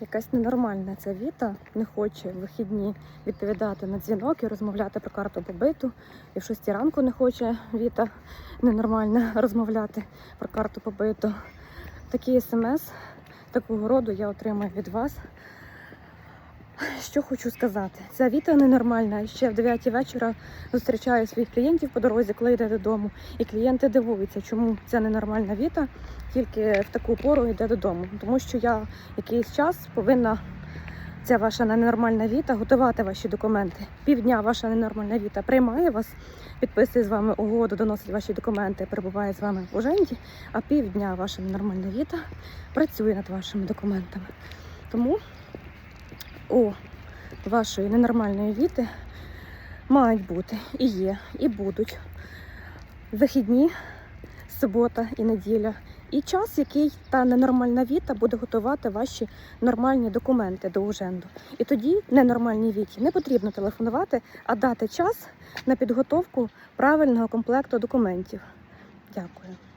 Якась ненормальна ця Віта не хоче в вихідні відповідати на дзвінок і розмовляти про карту побиту. І в 6 ранку не хоче Віта ненормальна розмовляти про карту побиту. Такі смс такого роду я отримую від вас. Що хочу сказати, ця Віта ненормальна. Ще в 9 вечора зустрічаю своїх клієнтів по дорозі, коли йде додому. І клієнти дивуються, чому ця ненормальна Віта тільки в таку пору йде додому. Тому що я якийсь час повинна ця ваша ненормальна Віта готувати ваші документи. Півдня ваша ненормальна Віта приймає вас, підписує з вами угоду, доносить ваші документи, перебуває з вами в уженді, а півдня ваша ненормальна Віта працює над вашими документами. Тому у вашої ненормальної віти мають бути і є, і будуть вихідні, субота і неділя, і час, який та ненормальна віта буде готувати ваші нормальні документи до уженду. І тоді ненормальній віті не потрібно телефонувати, а дати час на підготовку правильного комплекту документів. Дякую.